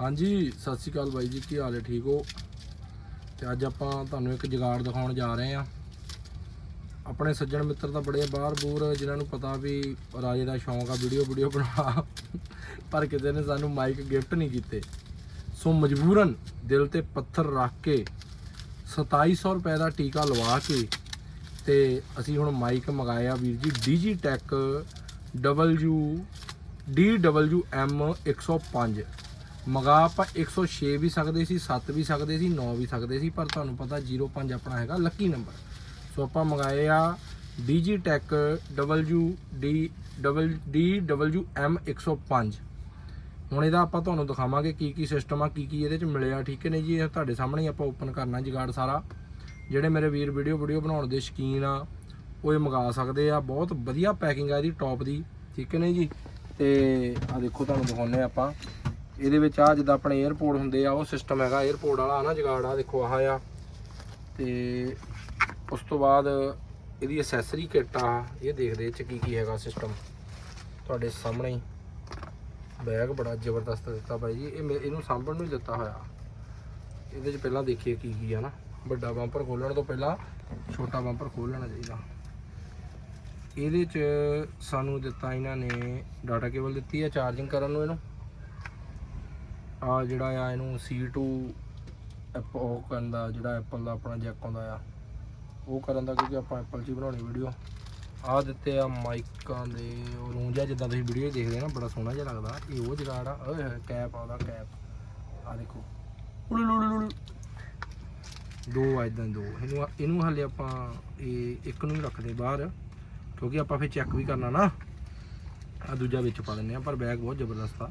ਹਾਂਜੀ, ਸਤਿ ਸ਼੍ਰੀ ਅਕਾਲ ਬਾਈ ਜੀ, ਕੀ ਹਾਲ ਹੈ? ਠੀਕ ਹੋ? ਤੇ ਅੱਜ ਆਪਾਂ ਤੁਹਾਨੂੰ ਇੱਕ ਜੁਗਾੜ ਦਿਖਾਉਣ ਜਾ ਰਹੇ ਆ ਆਪਣੇ ਸੱਜਣ ਮਿੱਤਰ ਤਾਂ ਬੜੇ ਬਾਹਰ ਬੂਰ, ਜਿਨ੍ਹਾਂ ਨੂੰ ਪਤਾ ਵੀ ਰਾਜੇ ਦਾ ਸ਼ੌਂਕ ਆ, ਵੀਡੀਓ ਵੀਡੀਓ ਬਣਾ। ਪਰ ਕਿਤੇ ਨੇ ਸਾਨੂੰ ਮਾਈਕ ਗਿਫਟ ਨਹੀਂ ਕੀਤੇ। ਸੋ ਮਜਬੂਰਨ ਦਿਲ ਤੇ ਪੱਥਰ ਰੱਖ ਕੇ 2700 ਰੁਪਏ ਦਾ ਟੀਕਾ ਲਵਾ ਕੇ ਤੇ ਅਸੀਂ ਹੁਣ ਮਾਈਕ ਮੰਗਾਇਆ ਵੀਰ ਜੀ ਡੀਜੀਟੈਕ W DWM 105 ਮਗਾ ਆਪਾਂ 106 ਵੀ ਸਕਦੇ ਸੀ 7 ਵੀ ਸਕਦੇ ਸੀ 9 ਵੀ ਸਕਦੇ ਸੀ, ਪਰ ਤੁਹਾਨੂੰ ਪਤਾ 05 ਆਪਣਾ ਹੈਗਾ ਲੱਕੀ ਨੰਬਰ ਸੋ ਆਪਾਂ ਮੰਗਾਏ ਆ Digitech WD DWM 105 ਹੁਣ ਇਹਦਾ ਆਪਾਂ ਤੁਹਾਨੂੰ ਦਿਖਾਵਾਂਗੇ ਕੀ ਕੀ ਸਿਸਟਮ ਆ, ਕੀ ਕੀ ਇਹਦੇ ਚ ਮਿਲਿਆ, ਠੀਕ ਹੈ ਨੇ ਜੀ? ਇਹ ਤੁਹਾਡੇ ਸਾਹਮਣੇ ਹੀ ਆਪਾਂ ਓਪਨ ਕਰਨਾ ਜਗਾੜ ਸਾਰਾ। ਜਿਹੜੇ ਮੇਰੇ ਵੀਰ ਵੀਡੀਓ ਵੀਡੀਓ ਬਣਾਉਣ ਦੇ ਸ਼ਕੀਨ ਆ, ਉਹ ਇਹ ਮੰਗਾ ਸਕਦੇ ਆ। ਬਹੁਤ ਵਧੀਆ ਪੈਕਿੰਗ ਆ ਇਹਦੀ ਟੌਪ ਦੀ, ਠੀਕ ਹੈ ਨੇ ਜੀ? ਤੇ ਆ ਦੇਖੋ, ਤੁਹਾਨੂੰ ਦਿਖਾਉਂਦੇ ਆ ਆਪਾਂ। ਇਹਦੇ ਵਿੱਚ ਆ ਜਿੱਦਾਂ ਆਪਣੇ 에어ਪੋਰਟ ਹੁੰਦੇ ਆ, ਉਹ ਸਿਸਟਮ ਹੈਗਾ 에어ਪੋਰਟ ਵਾਲਾ ਆ ਨਾ ਜਗਾੜ ਆ ਦੇਖੋ, ਆਹ ਆ। ਤੇ ਉਸ ਤੋਂ ਬਾਅਦ ਇਹਦੀ ਅਸੈਸਰੀ ਕਿੱਟ ਆ, ਇਹ ਦੇਖਦੇ ਇਹ ਚ ਕੀ ਕੀ ਹੈਗਾ ਸਿਸਟਮ ਤੁਹਾਡੇ ਸਾਹਮਣੇ ਬੈਗ ਬੜਾ ਜ਼ਬਰਦਸਤ ਦਿੱਤਾ ਭਾਈ ਜੀ। ਇਹ ਇਹਨੂੰ ਸਾਂਭਣ ਨੂੰ ਹੀ ਦਿੱਤਾ ਹੋਇਆ। ਇਹਦੇ 'ਚ ਪਹਿਲਾਂ ਦੇਖੀਏ ਕੀ ਕੀ ਆ ਨਾ। ਵੱਡਾ ਬੰਪਰ ਖੋਲਣ ਤੋਂ ਪਹਿਲਾਂ ਛੋਟਾ ਬੰਪਰ ਖੋਲ ਲੈਣਾ ਚਾਹੀਦਾ। ਇਹਦੇ 'ਚ ਸਾਨੂੰ ਦਿੱਤਾ ਇਹਨਾਂ ਨੇ ਡਾਟਾ ਕੇਬਲ ਦਿੱਤੀ ਆ ਚਾਰਜਿੰਗ ਕਰਨ ਨੂੰ ਇਹਨੂੰ। ਆ ਜਿਹੜਾ ਆ, ਇਹਨੂੰ C2 ਐਪ ਉਹ ਕਰਨ ਦਾ ਜਿਹੜਾ ਐਪਲ ਦਾ ਆਪਣਾ ਜੈਕ ਆਉਂਦਾ ਆ, ਉਹ ਕਰਨ ਦਾ ਕਿਉਂਕਿ ਆਪਾਂ ਐਪਲ 'ਚ ਹੀ ਬਣਾਉਣੀ ਵੀਡੀਓ ਆ ਦਿੱਤੇ ਆ ਮਾਈਕਾਂ ਦੇ ਉਹ ਰੂੰਜਾ ਜਿੱਦਾਂ ਤੁਸੀਂ ਵੀਡੀਓ ਦੇਖਦੇ ਨਾ, ਬੜਾ ਸੋਹਣਾ ਜਿਹਾ ਲੱਗਦਾ। ਇਹ ਉਹ ਜਗਾੜ ਆ, ਓਏ ਹੋਏ ਕੈਪ ਆਉਂਦਾ ਕੈਪ ਆ ਦੇਖੋ। ਉਲੂ, ਲੂ ਲੂ ਦੋ ਇਦਾਂ ਦੋ। ਇਹਨੂੰ ਇਹਨੂੰ ਹਲੇ ਆਪਾਂ ਇਹ ਇੱਕ ਨੂੰ ਹੀ ਰੱਖਦੇ ਬਾਹਰ, ਕਿਉਂਕਿ ਆਪਾਂ ਫਿਰ ਚੈੱਕ ਵੀ ਕਰਨਾ ਨਾ। ਆ ਦੂਜਾ ਵਿੱਚ ਪਾ ਦਿੰਨੇ ਆ, ਪਰ ਬੈਗ ਬਹੁਤ ਜ਼ਬਰਦਸਤ ਆ।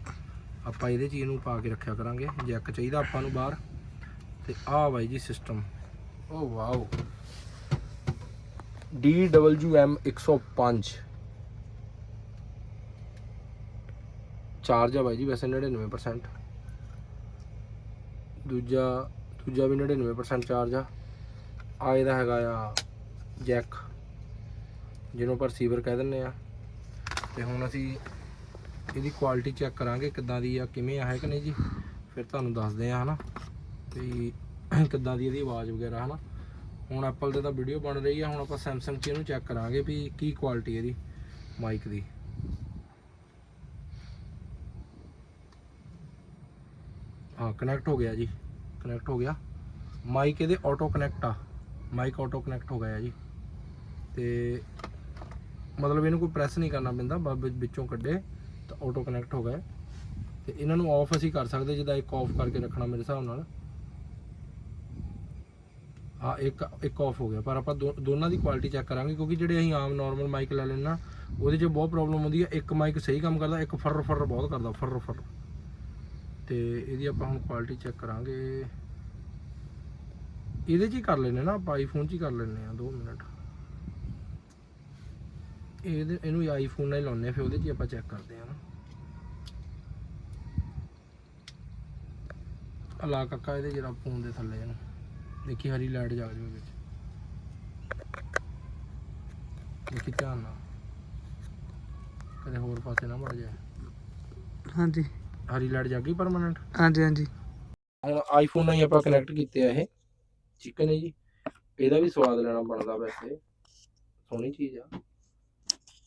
ਆਪਾਂ ਇਹਦੇ ਚੀਜ਼ ਨੂੰ ਪਾ ਕੇ ਰੱਖਿਆ ਕਰਾਂਗੇ ਜੈਕ ਚਾਹੀਦਾ ਆਪਾਂ ਨੂੰ ਬਾਹਰ। ਤੇ ਆਹ ਬਾਈ ਜੀ ਸਿਸਟਮ ਓ ਵਾਓ। DWM 105 ਚਾਰਜ ਆ ਬਾਈ ਜੀ ਵੈਸੇ 99% ਦੂਜਾ ਦੂਜਾ ਵੀ 99% ਚਾਰਜ ਆ। ਆ ਇਹਦਾ ਹੈਗਾ ਆ ਜੈਕ, ਜਿਹਨੂੰ ਆਪਾਂ ਰਿਸੀਵਰ ਕਹਿ ਦਿੰਨੇ ਆ। ਤੇ ਹੁਣ ਅਸੀਂ ਇਹਦੀ ਕੁਆਲਿਟੀ ਚੈੱਕ ਕਰਾਂਗੇ ਕਿੱਦਾਂ ਦੀ ਆ, ਕਿਵੇਂ ਆ, ਹੈ ਕਿ ਨਹੀਂ ਜੀ? ਫਿਰ ਤੁਹਾਨੂੰ ਦੱਸਦੇ ਆ, ਹਨਾ? ਵੀ ਕਿੱਦਾਂ ਦੀ ਇਹਦੀ ਆਵਾਜ਼ ਵਗੈਰਾ, ਹਨਾ? ਹੁਣ ਐਪਲ ਦੇ ਤਾਂ ਵੀਡੀਓ ਬਣ ਰਹੀ ਆ, ਹੁਣ ਆਪਾਂ ਸੈਮਸੰਗ 'ਚ ਇਹਨੂੰ ਚੈੱਕ ਕਰਾਂਗੇ ਵੀ ਕੀ ਕੁਆਲਿਟੀ ਇਹਦੀ ਮਾਈਕ ਦੀ। ਹਾਂ ਕਨੈਕਟ ਹੋ ਗਿਆ ਜੀ। ਕਨੈਕਟ ਹੋ ਗਿਆ। ਮਾਈਕ ਇਹਦੇ ਆਟੋ ਕਨੈਕਟ ਆ। ਮਾਈਕ ਆਟੋ ਕਨੈਕਟ ਹੋ ਗਿਆ ਜੀ। ਤੇ ਮਤਲਬ ਇਹਨੂੰ ਕੋਈ ਪ੍ਰੈਸ ਨਹੀਂ ਕਰਨਾ ਪੈਂਦਾ, ਬਸ ਵਿੱਚ- ਵਿੱਚੋਂ ਕੱਢੇ। ਤਾਂ ਆਟੋ ਕਨੈਕਟ ਹੋ ਗਏ। ਤੇ ਇਹਨਾਂ ਨੂੰ ਆਫ ਅਸੀਂ ਕਰ ਸਕਦੇ, ਜਿੱਦਾਂ ਇੱਕ ਆਫ ਕਰਕੇ ਰੱਖਣਾ ਮੇਰੇ ਹਿਸਾਬ ਨਾਲ। ਆ ਇੱਕ ਇੱਕ ਆਫ ਹੋ ਗਿਆ, ਪਰ ਆਪਾਂ ਦੋ- ਦੋਨਾਂ ਦੀ ਕੁਆਲਿਟੀ ਚੈੱਕ ਕਰਾਂਗੇ, ਕਿਉਂਕਿ ਜਿਹੜੇ ਅਸੀਂ ਆਮ ਨਾਰਮਲ ਮਾਈਕ ਲੈ ਲੈਣਾ ਉਹਦੇ 'ਚ ਬਹੁਤ ਪ੍ਰੋਬਲਮ ਹੁੰਦੀ ਹੈ ਇੱਕ ਮਾਈਕ ਸਹੀ ਕੰਮ ਕਰਦਾ, ਇੱਕ ਫਰ ਫਰ ਬਹੁਤ ਕਰਦਾ ਫਰ ਫਰ ਤੇ ਇਹਦੀ ਆਪਾਂ ਹੁਣ ਕੁਆਲਿਟੀ ਚੈੱਕ ਕਰਾਂਗੇ। ਇਹਦੇ 'ਚ ਹੀ ਕਰ ਲੈਨੇ ਨਾ, ਆਪਾਂ ਆਈਫੋਨ 'ਚ ਹੀ ਕਰ ਲੈਨੇ ਆ 2 ਮਿੰਟ। ਇਹਦੇ ਇਹਨੂੰ ਆਈਫੋਨ ਨਾਲ ਹੀ ਲਾਉਨੇ ਆ ਫਿਰ ਉਹਦੇ 'ਚ ਆਪਾਂ ਚੈੱਕ ਕਰਦੇ ਆ ਨਾ। ਅਲਾ ਕੱਕਾ ਇਹਦੇ ਜਿਹੜਾ ਫੋਨ ਦੇ ਥੱਲੇ ਇਹਨੂੰ। ਦੇਖੀ ਹਰੀ ਲਾਈਟ ਜਗ ਰਹੀ ਵਿੱਚ ਦੇਖੀ ਧਿਆਨ ਨਾਲ। ਕਦੇ ਹੋਰ ਪਾਸੇ ਨਾ ਮੜ ਜਾਏ। ਹਾਂਜੀ। ਹਰੀ ਲਾਈਟ ਜਗ ਗਈ ਪਰਮਾਨੈਂਟ ਹਾਂਜੀ ਹਾਂਜੀ। ਹੁਣ ਆਈਫੋਨ ਨਾਲ ਹੀ ਆਪਾਂ ਕਨੈਕਟ ਕੀਤੇ ਆ ਇਹ। ਚਿਕਨ ਹੈ ਜੀ? ਇਹਦਾ ਵੀ ਸਵਾਦ ਲੈਣਾ ਬਣਦਾ ਵੈਸੇ। ਸੋਹਣੀ ਚੀਜ਼ ਆ।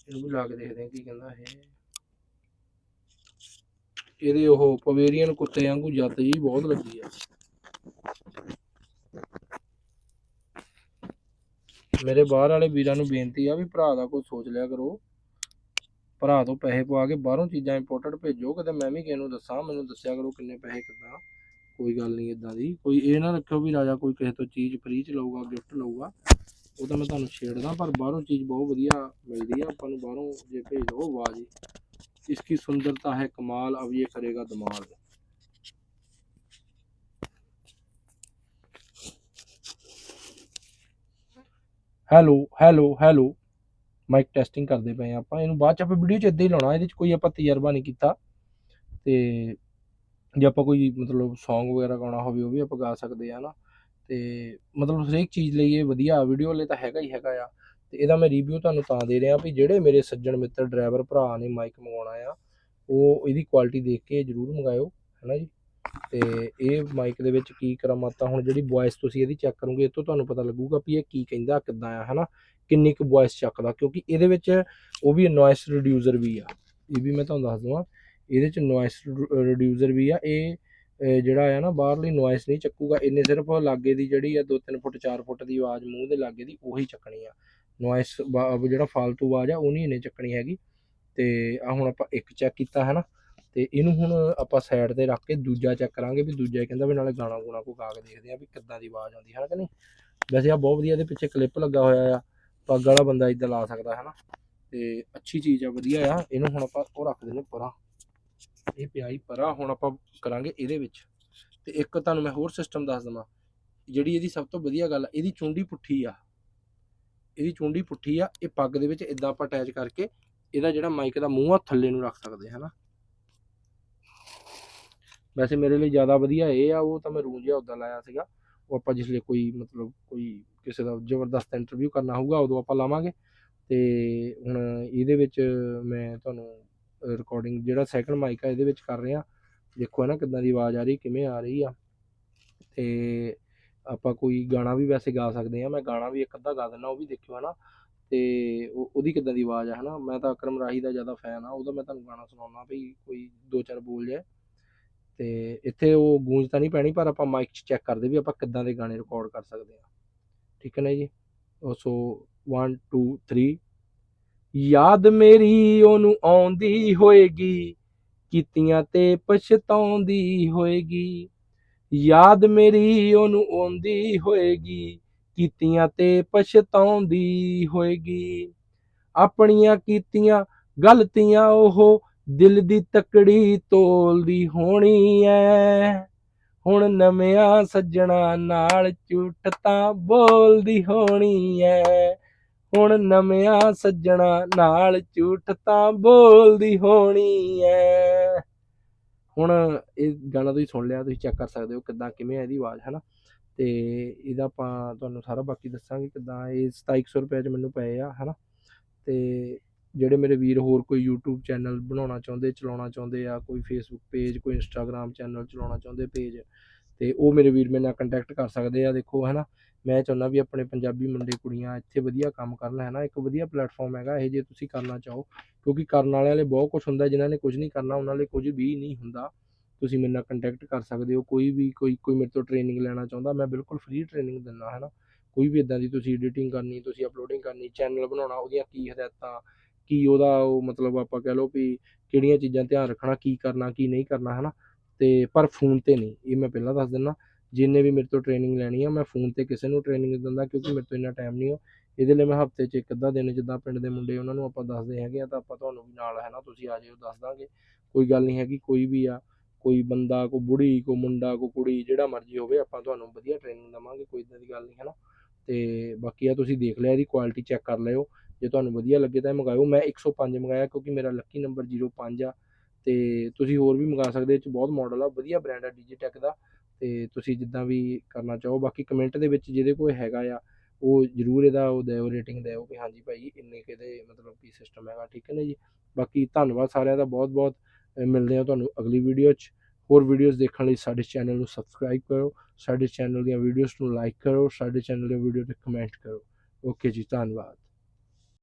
ਇਹਨੂੰ ਵੀ ਲਾ ਕੇ ਦੇਖਦੇ ਆ ਕੀ ਕਹਿੰਦਾ ਇਹ। ਇਹਦੇ ਉਹ ਪਵੇਰੀਅਨ ਕੁੱਤੇ ਵਾਂਗੂ ਜੱਤ ਜੀ ਬਹੁਤ ਲੱਗੀ ਆ। ਮੇਰੇ ਬਾਹਰ ਵਾਲੇ ਵੀਰਾਂ ਨੂੰ ਬੇਨਤੀ ਆ ਵੀ ਭਰਾ ਦਾ ਕੋਈ ਸੋਚ ਲਿਆ ਕਰੋ। ਭਰਾ ਤੋਂ ਪੈਸੇ ਪਵਾ ਕੇ ਬਾਹਰੋਂ ਚੀਜ਼ਾਂ ਇੰਪੋਰਟਡ ਭੇਜੋ। ਕਦੇ ਮੈਂ ਵੀ ਕਿਸੇ ਨੂੰ ਦੱਸਾਂ, ਮੈਨੂੰ ਦੱਸਿਆ ਕਰੋ ਕਿੰਨੇ ਪੈਸੇ ਕਿੱਦਾਂ। ਕੋਈ ਗੱਲ ਨਹੀਂ ਇਦਾਂ ਦੀ। ਕੋਈ ਇਹ ਨਾ ਰੱਖਿਓ ਵੀ ਰਾਜਾ ਕੋਈ ਕਿਸੇ ਤੋਂ ਚੀਜ਼ ਫ੍ਰੀ ਚ ਲਊਗਾ ਗਿਫਟ ਲਊਗਾ। ਉਹ ਤਾਂ ਮੈਂ ਤੁਹਾਨੂੰ ਛੇੜਦਾ, ਪਰ ਬਾਹਰੋਂ ਚੀਜ਼ ਬਹੁਤ ਵਧੀਆ ਮਿਲਦੀ ਆ, ਆਪਾਂ ਨੂੰ ਬਾਹਰੋਂ ਜੇ ਭੇਜ ਲੋ ਵਾਹ ਇਸ ਕੀ ਸੁੰਦਰਤਾ ਹੈ ਕਮਾਲ, ਅਬ ਇਹ ਕਰੇਗਾ ਦਿਮਾਗ। Hello hello hello. Mic testing ਕਰਦੇ ਪਏ ਆਪਾਂ, ਇਹਨੂੰ ਬਾਅਦ ਚ ਆਪਾਂ ਵੀਡੀਓ ਚ ਇਦਾਂ ਹੀ ਲਾਉਣਾ, ਇਹਦੇ ਚ ਕੋਈ ਆਪਾਂ ਤਜਰਬਾ ਨਹੀਂ ਕੀਤਾ। ਤੇ ਜੇ ਆਪਾਂ ਕੋਈ ਮਤਲਬ ਸੌਂਗ ਵਗੈਰਾ ਗਾਉਣਾ ਹੋਵੇ, ਉਹ ਵੀ ਆਪਾਂ ਗਾ ਸਕਦੇ ਆ ਨਾ ਤੇ ਮਤਲਬ ਹਰੇਕ ਚੀਜ਼ ਲਈ ਇਹ ਵਧੀਆ ਵੀਡੀਓ ਲਈ ਤਾਂ ਹੈਗਾ ਹੀ ਹੈਗਾ ਆ। ਤੇ ਇਹਦਾ ਮੈਂ ਰਿਵਿਊ ਤੁਹਾਨੂੰ ਤਾਂ ਦੇ ਰਿਹਾ ਵੀ ਜਿਹੜੇ ਮੇਰੇ ਸੱਜਣ ਮਿੱਤਰ ਡਰਾਈਵਰ ਭਰਾ ਨੇ ਮਾਈਕ ਮੰਗਵਾਉਣਾ ਆ, ਉਹ ਇਹਦੀ ਕੁਆਲਿਟੀ ਦੇਖ ਕੇ ਜਰੂਰ ਮੰਗਾਇਓ, ਹੈਨਾ ਜੀ? ਤੇ ਇਹ ਮਾਈਕ ਦੇ ਵਿੱਚ ਕੀ ਕਰਾਮਾਤਾਂ ਹੁਣ ਜਿਹੜੀ ਵੌਇਸ ਤੁਸੀਂ ਇਹਦੀ ਚੈੱਕ ਕਰੋਗੇ ਇਹ ਤੋਂ ਤੁਹਾਨੂੰ ਪਤਾ ਲੱਗੂਗਾ ਵੀ ਇਹ ਕੀ ਕਹਿੰਦਾ, ਕਿੱਦਾਂ ਆ, ਹਨਾ? ਕਿੰਨੀ ਕੁ ਵੌਇਸ ਚੱਕਦਾ, ਕਿਉਂਕਿ ਇਹਦੇ ਵਿੱਚ ਉਹ ਵੀ ਨੋਇਸ ਰਿਡਿਊਸਰ ਵੀ ਆ। ਇਹ ਵੀ ਮੈਂ ਤੁਹਾਨੂੰ ਦੱਸ ਦਵਾਂ, ਇਹਦੇ ਚ ਨੋਇਸ ਰਿਡਿਊਸਰ ਵੀ ਆ, ਇਹ ਜਿਹੜਾ ਆ ਨਾ ਬਾਹਰਲੀ ਨੋਇਸ ਨਹੀਂ ਚੱਕੂਗਾ, ਇੰਨੇ ਸਿਰਫ ਲਾਗੇ ਦੀ ਜਿਹੜੀ ਆ 2-3 ਫੁੱਟ 4 ਫੁੱਟ ਦੀ ਆਵਾਜ਼ ਮੂੰਹ ਦੇ ਲਾਗੇ ਦੀ ਉਹੀ ਚੱਕਣੀ ਆ। ਨੋਇਸ ਜਿਹੜਾ ਫਾਲਤੂ ਆਵਾਜ਼ ਆ ਉਹ ਨਹੀਂ ਇਹਨੇ ਚੱਕਣੀ ਹੈਗੀ। ਤੇ ਆ ਹੁਣ ਆਪਾਂ ਇੱਕ ਚੈੱਕ ਕੀਤਾ ਹੈ ਨਾ ਤੇ ਇਹਨੂੰ ਹੁਣ ਆਪਾਂ ਸਾਈਡ ਤੇ ਰੱਖ ਕੇ ਦੂਜਾ ਚੈੱਕ ਕਰਾਂਗੇ ਵੀ ਦੂਜਾ ਕਹਿੰਦਾ ਵੀ ਨਾਲੇ ਗਾਣਾ ਗੂਣਾ ਕੋ ਗਾ ਕੇ ਦੇਖਦੇ ਆ ਵੀ ਕਿੱਦਾਂ ਦੀ ਆਵਾਜ਼ ਆਉਂਦੀ ਹੈ ਨਾ ਕਿ ਨਹੀਂ? ਵੈਸੇ ਆ ਬਹੁਤ ਵਧੀਆ ਇਹਦੇ ਪਿੱਛੇ ਕਲਿੱਪ ਲੱਗਾ ਹੋਇਆ ਆ। ਪੱਗ ਵਾਲਾ ਬੰਦਾ ਇਦਾਂ ਲਾ ਸਕਦਾ ਹੈ ਨਾ ਤੇ ਅੱਛੀ ਚੀਜ਼ ਆ, ਵਧੀਆ ਆ। ਇਹਨੂੰ ਹੁਣ ਆਪਾਂ ਉਹ ਰੱਖ ਦਿੰਦੇ ਪਰਾਂ। ਇਹ ਪਿਆ ਹੀ ਪਰਾਂ ਹੁਣ ਆਪਾਂ ਕਰਾਂਗੇ ਇਹਦੇ ਵਿੱਚ। ਤੇ ਇੱਕ ਤੁਹਾਨੂੰ ਮੈਂ ਹੋਰ ਸਿਸਟਮ ਦੱਸ ਦਵਾਂ। ਜਿਹੜੀ ਇਹਦੀ ਸਭ ਤੋਂ ਵਧੀਆ ਗੱਲ ਆ, ਇਹਦੀ ਚੁੰਡੀ ਪੁੱਠੀ ਆ। ਇਹਦੀ ਚੁੰਡੀ ਪੁੱਠੀ ਆ, ਇਹ ਪੱਗ ਦੇ ਵਿੱਚ ਇਦਾਂ ਆਪਾਂ ਅਟੈਚ ਕਰਕੇ ਇਹਦਾ ਜਿਹੜਾ ਮਾਈਕ ਦਾ ਮੂੰਹ ਆ, ਥੱਲੇ ਨੂੰ ਰੱਖ ਸਕਦੇ ਹਾਂ ਵੈਸੇ ਮੇਰੇ ਲਈ ਜ਼ਿਆਦਾ ਵਧੀਆ ਇਹ ਆ, ਉਹ ਤਾਂ ਮੈਂ ਰੂਮ ਜਿਹਾ ਉਦਾਂ ਲਾਇਆ ਸੀਗਾ। ਉਹ ਆਪਾਂ ਜਿਸ ਲਈ ਕੋਈ ਮਤਲਬ ਕੋਈ ਕਿਸੇ ਦਾ ਜ਼ਬਰਦਸਤ ਇੰਟਰਵਿਊ ਕਰਨਾ ਹੋਊਗਾ, ਉਦੋਂ ਆਪਾਂ ਲਾਵਾਂਗੇ। ਤੇ ਹੁਣ ਇਹਦੇ ਵਿੱਚ ਮੈਂ ਤੁਹਾਨੂੰ ਰਿਕਾਰਡਿੰਗ ਜਿਹੜਾ ਸੈਕੰਡ ਮਾਈਕ ਆ, ਇਹਦੇ ਵਿੱਚ ਕਰ ਰਿਹਾ ਦੇਖੋ ਹੈ ਨਾ ਕਿੱਦਾਂ ਦੀ ਆਵਾਜ਼ ਆ ਰਹੀ, ਕਿਵੇਂ ਆ ਰਹੀ ਆ। ਤੇ ਆਪਾਂ ਕੋਈ ਗਾਣਾ ਵੀ ਵੈਸੇ ਗਾ ਸਕਦੇ ਆ। ਮੈਂ ਗਾਣਾ ਵੀ ਇੱਕ ਅੱਧਾ ਗਾ ਦਿੰਦਾ ਉਹ ਵੀ ਦੇਖਿਓ, ਹੈ ਨਾ। ਤੇ ਉਹ- ਉਹਦੀ ਕਿੱਦਾਂ ਦੀ ਆਵਾਜ਼ ਆ ਹਨਾ ਮੈਂ ਤਾਂ ਅਕਰਮ ਰਾਹੀ ਦਾ ਜ਼ਿਆਦਾ ਫੈਨ ਆ, ਉਹਦਾ ਮੈਂ ਤੁਹਾਨੂੰ ਗਾਣਾ ਸੁਣਾਉਣਾ ਵੀ ਕੋਈ ਦੋ ਚਾਰ ਬੋਲ ਜਾਏ। ਤੇ ਇੱਥੇ ਉਹ ਗੂੰਜ ਤਾਂ ਨਹੀਂ ਪੈਣੀ, ਪਰ ਆਪਾਂ ਮਾਈਕ 'ਚ ਚੈੱਕ ਕਰਦੇ ਵੀ ਆਪਾਂ ਕਿੱਦਾਂ ਦੇ ਗਾਣੇ ਰਿਕਾਰਡ ਕਰ ਸਕਦੇ ਆ। ਠੀਕ ਹੈ ਨਾ ਜੀ? ਸੋ 1 2 3 ਯਾਦ ਮੇਰੀ ਉਹਨੂੰ ਆਉਂਦੀ ਹੋਏਗੀ, ਕੀਤੀਆਂ ਤੇ ਪਛਤਾਉਂਦੀ ਹੋਏਗੀ। ਯਾਦ ਮੇਰੀ ਉਹਨੂੰ ਆਉਂਦੀ ਹੋਏਗੀ, ਕੀਤੀਆਂ ਤੇ ਪਛਤਾਉਂਦੀ ਹੋਏਗੀ। ਆਪਣੀਆਂ ਕੀਤੀਆਂ ਗਲਤੀਆਂ ਉਹ ਦਿਲ ਦੀ ਤਕੜੀ ਤੋਲਦੀ ਹੋਣੀ ਐ। ਹੁਣ ਨਵਿਆਂ ਸੱਜਣਾ ਨਾਲ ਝੂਠ ਤਾਂ ਬੋਲਦੀ ਹੋਣੀ ਐ। ਹੁਣ ਨਵਿਆਂ ਸੱਜਣਾ ਨਾਲ ਝੂਠ ਤਾਂ ਬੋਲਦੀ ਹੋਣੀ ਐ। ਹੁਣ ਇਹ ਗਾਣਾ ਤੁਸੀਂ ਸੁਣ ਲਿਆ, ਤੁਸੀਂ ਚੈੱਕ ਕਰ ਸਕਦੇ ਹੋ ਕਿੱਦਾਂ, ਕਿਵੇਂ ਹੈ ਇਹਦੀ ਆਵਾਜ਼ ਹੈ ਨਾ ਤੇ ਇਹਦਾ ਆਪਾਂ ਤੁਹਾਨੂੰ ਸਾਰਾ ਬਾਕੀ ਦੱਸਾਂਗੇ ਕਿੱਦਾਂ ਇਹ 2700 ਰੁਪਏ ਚ ਮੈਨੂੰ ਪਏ ਆ, ਹਨਾ? ਤੇ ਜਿਹੜੇ ਮੇਰੇ ਵੀਰ ਹੋਰ ਕੋਈ YouTube ਚੈਨਲ ਬਣਾਉਣਾ ਚਾਹੁੰਦੇ, ਚਲਾਉਣਾ ਚਾਹੁੰਦੇ ਆ, ਕੋਈ Facebook ਪੇਜ ਕੋਈ Instagram ਚੈਨਲ ਚਲਾਉਣਾ ਚਾਹੁੰਦੇ ਪੇਜ ਤੇ ਉਹ ਮੇਰੇ ਵੀਰ ਮੇਰੇ ਨਾਲ ਕੰਟੈਕਟ ਕਰ ਸਕਦੇ ਆ, ਦੇਖੋ ਹੈ ਨਾ ਮੈਂ ਚਾਹੁੰਦਾ ਵੀ ਆਪਣੇ ਪੰਜਾਬੀ ਮੁੰਡੇ, ਕੁੜੀਆਂ ਇੱਥੇ ਵਧੀਆ ਕੰਮ ਕਰਨ ਹੈ ਨਾ ਇੱਕ ਵਧੀਆ ਪਲੇਟਫਾਰਮ ਹੈਗਾ, ਇਹ ਜੇ ਤੁਸੀਂ ਕਰਨਾ ਚਾਹੋ। ਕਿਉਂਕਿ ਕਰਨ ਵਾਲਿਆਂ ਲਈ ਬਹੁਤ ਕੁਝ ਹੁੰਦਾ, ਜਿਨ੍ਹਾਂ ਨੇ ਕੁਝ ਨਹੀਂ ਕਰਨਾ, ਉਹਨਾਂ ਲਈ ਕੁਝ ਵੀ ਨਹੀਂ ਹੁੰਦਾ। ਤੁਸੀਂ ਮੇਰੇ ਨਾਲ ਕੰਟੈਕਟ ਕਰ ਸਕਦੇ ਹੋ। ਕੋਈ ਵੀ, ਕੋਈ ਕੋਈ ਮੇਰੇ ਤੋਂ ਟ੍ਰੇਨਿੰਗ ਲੈਣਾ ਚਾਹੁੰਦਾ, ਮੈਂ ਬਿਲਕੁਲ ਫ੍ਰੀ ਟ੍ਰੇਨਿੰਗ ਦਿੰਦਾ ਹੈ ਨਾ ਕੋਈ ਵੀ ਇਦਾਂ ਦੀ ਤੁਸੀਂ ਐਡੀਟਿੰਗ ਕਰਨੀ, ਤੁਸੀਂ ਅਪਲੋਡਿੰਗ ਕਰਨੀ ਚੈਨਲ ਬਣਾਉਣਾ, ਉਹਦੀਆਂ ਕੀ ਹਦਾਇਤਾਂ, ਕੀ ਉਹਦਾ ਉਹ ਮਤਲਬ ਆਪਾਂ ਕਹਿ ਲਓ ਵੀ ਕਿਹੜੀਆਂ ਚੀਜ਼ਾਂ ਧਿਆਨ ਰੱਖਣਾ, ਕੀ ਕਰਨਾ, ਕੀ ਨਹੀਂ ਕਰਨਾ ਹੈ ਨਾ ਤੇ ਪਰ ਫੋਨ ਤੇ ਨਹੀਂ, ਇਹ ਮੈਂ ਪਹਿਲਾਂ ਦੱਸ ਦਿੰਦਾ ਜਿੰਨੇ ਵੀ ਮੇਰੇ ਤੋਂ ਟ੍ਰੇਨਿੰਗ ਲੈਣੀ ਆ, ਮੈਂ ਫੋਨ ਤੇ ਕਿਸੇ ਨੂੰ ਟ੍ਰੇਨਿੰਗ ਦਿੰਦਾ ਕਿਉਂਕਿ ਮੇਰੇ ਤੋਂ ਇੰਨਾ ਟਾਈਮ ਨਹੀਂ ਹੋ ਇਹਦੇ ਲਈ ਮੈਂ ਹਫ਼ਤੇ 'ਚ ਇੱਕ ਅੱਧਾ ਦਿਨ ਜਿੱਦਾਂ ਪਿੰਡ ਦੇ ਮੁੰਡੇ ਉਹਨਾਂ ਨੂੰ ਆਪਾਂ ਦੱਸਦੇ ਹੈਗੇ ਆ, ਤਾਂ ਆਪਾਂ ਤੁਹਾਨੂੰ ਵੀ ਨਾਲ ਹੈ ਨਾ ਤੁਸੀਂ ਆ ਜਿਓ ਦੱਸ ਦਾਂਗੇ। ਕੋਈ ਗੱਲ ਨਹੀਂ ਹੈਗੀ, ਕੋਈ ਵੀ ਆ, ਕੋਈ ਬੰਦਾ, ਕੋਈ ਬੁੜੀ, ਕੋਈ ਮੁੰਡਾ, ਕੋਈ ਕੁੜੀ, ਜਿਹੜਾ ਮਰਜ਼ੀ ਹੋਵੇ, ਆਪਾਂ ਤੁਹਾਨੂੰ ਵਧੀਆ ਟ੍ਰੇਨਿੰਗ ਦਵਾਂਗੇ, ਕੋਈ ਇਦਾਂ ਦੀ ਗੱਲ ਨਹੀਂ ਹੈ ਨਾ ਤੇ ਬਾਕੀ ਆ ਤੁਸੀਂ ਦੇਖ ਲਿਆ, ਇਹਦੀ ਕੁਆਲਿਟੀ ਚੈੱਕ ਕਰ ਲਿਓ। ਜੇ ਤੁਹਾਨੂੰ ਵਧੀਆ ਲੱਗੇ ਤਾਂ ਇਹ ਮੰਗਾਇਓ। ਮੈਂ 105 ਮੰਗਾਇਆ ਕਿਉਂਕਿ ਮੇਰਾ ਲੱਕੀ ਨੰਬਰ 05 ਆ। ਤੇ ਤੁਸੀਂ ਹੋਰ ਵੀ ਮੰਗਾ ਸਕਦੇ ਇਹ ਚ ਬਹੁਤ ਮਾਡਲ ਆ, ਵਧੀਆ ਬ੍ਰਾਂਡ ਆ ਡੀਜੀਟੈਕ ਦਾ, ਤੇ ਤੁਸੀਂ ਜਿੱਦਾਂ ਵੀ ਕਰਨਾ ਚਾਹੋ, ਬਾਕੀ ਕਮੈਂਟ ਦੇ ਵਿੱਚ ਜਿਹਦੇ ਕੋਲ ਹੈਗਾ ਆ, ਉਹ ਜਰੂਰ ਇਹਦਾ ਉਹ ਦਿਓ ਰੇਟਿੰਗ ਦਿਓ ਵੀ ਹਾਂਜੀ ਭਾਈ, ਇੰਨੇ ਕਿਹਦੇ ਮਤਲਬ ਕੀ ਸਿਸਟਮ ਹੈਗਾ, ਠੀਕ ਹੈ ਨਾ ਜੀ? ਬਾਕੀ ਧੰਨਵਾਦ ਸਾਰਿਆਂ ਦਾ, ਬਹੁਤ ਬਹੁਤ ਮਿਲਦੇ ਹਾਂ ਤੁਹਾਨੂੰ ਅਗਲੀ ਵੀਡੀਓ 'ਚ, ਹੋਰ ਵੀਡੀਓਜ਼ ਦੇਖਣ ਲਈ ਸਾਡੇ ਚੈਨਲ ਨੂੰ ਸਬਸਕ੍ਰਾਈਬ ਕਰੋ, ਸਾਡੇ ਚੈਨਲ ਦੀਆਂ ਵੀਡੀਓਜ਼ ਨੂੰ ਲਾਈਕ ਕਰੋ, ਸਾਡੇ ਚੈਨਲ ਦੀਆਂ ਵੀਡੀਓ ਤੇ ਕਮੈਂਟ ਕਰੋ ਓਕੇ ਜੀ, ਧੰਨਵਾਦ।